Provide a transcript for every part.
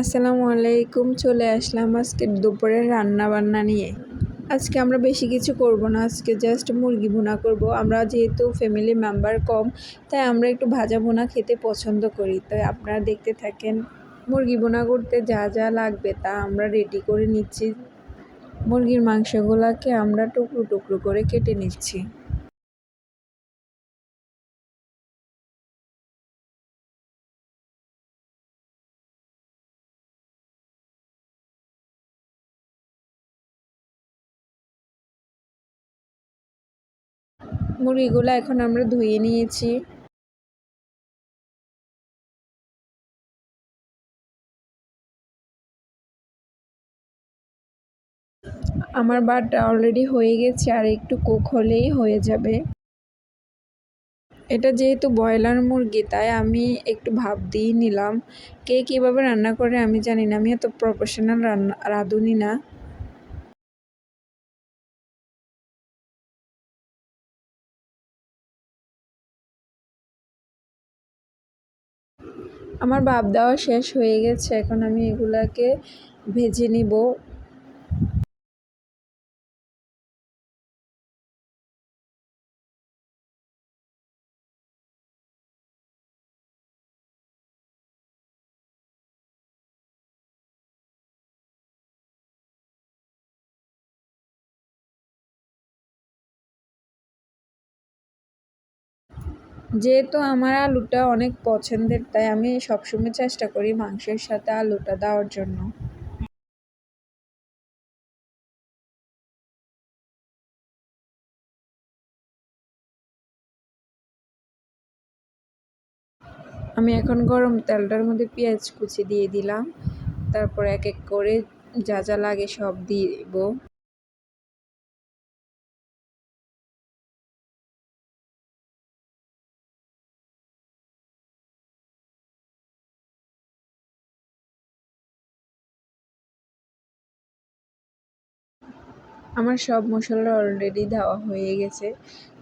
আসসালামু আলাইকুম, চলে আসলাম আজকে দুপুরের রান্না বান্না নিয়ে। আজকে আমরা বেশি কিছু করব না, আজকে জাস্ট মুরগি ভুনা করব। আমরা যেহেতু ফ্যামিলি মেম্বার কম, তাই আমরা একটু ভাজা ভুনা খেতে পছন্দ করি। তাই আপনারা দেখতে থাকেন, মুরগি ভুনা করতে যা যা লাগবে তা আমরা রেডি করে নিচ্ছি। মুরগির মাংসগুলোকে আমরা টুকরো টুকরো করে কেটে নিচ্ছি। মুরগিগুলো এখন আমরা ধুয়ে নিয়েছি। আমার বাটটা অলরেডি হয়ে গেছে, আর একটু কুক হলেই হয়ে যাবে। এটা যেহেতু ব্রয়লার মুরগি, তাই আমি একটু ভাব দিয়ে নিলাম। কে কীভাবে রান্না করে আমি জানি না আমি এত প্রফেশনাল রান্না, রাঁধুনি না। আমার ভাব দেওয়া শেষ হয়ে গেছে এখন আমি এগুলাকে ভেজে নিব। যেহেতু আমার আলুটা অনেক পছন্দের, তাই আমি সবসময় চেষ্টা করি মাংসের সাথে আলুটা দেওয়ার জন্য। আমি এখন গরম তেলটার মধ্যে পেঁয়াজ কুচি দিয়ে দিলাম। তারপর এক এক করে যা যা লাগে সব দিয়ে দিব। আমার সব মশলা অলরেডি দেওয়া হয়ে গেছে।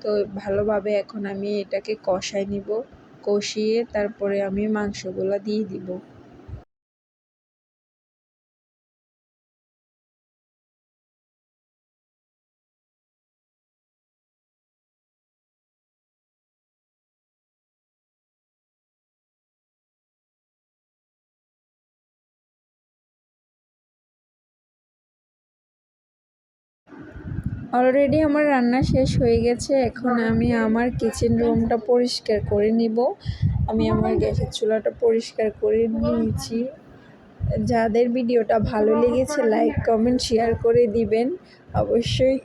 তো ভালোভাবে এখন আমি এটাকে কষাই নিব। কষিয়ে তারপরে আমি মাংসগুলো দিয়ে দিব। অলরেডি আমার রান্না শেষ হয়ে গেছে। এখন আমি আমার কিচেন রুমটা পরিষ্কার করে নিব। আমি আমার গ্যাসের চুলাটা পরিষ্কার করে নিয়েছি। যাদের ভিডিওটা ভালো লেগেছে লাইক কমেন্ট শেয়ার করে দিবেন। অবশ্যই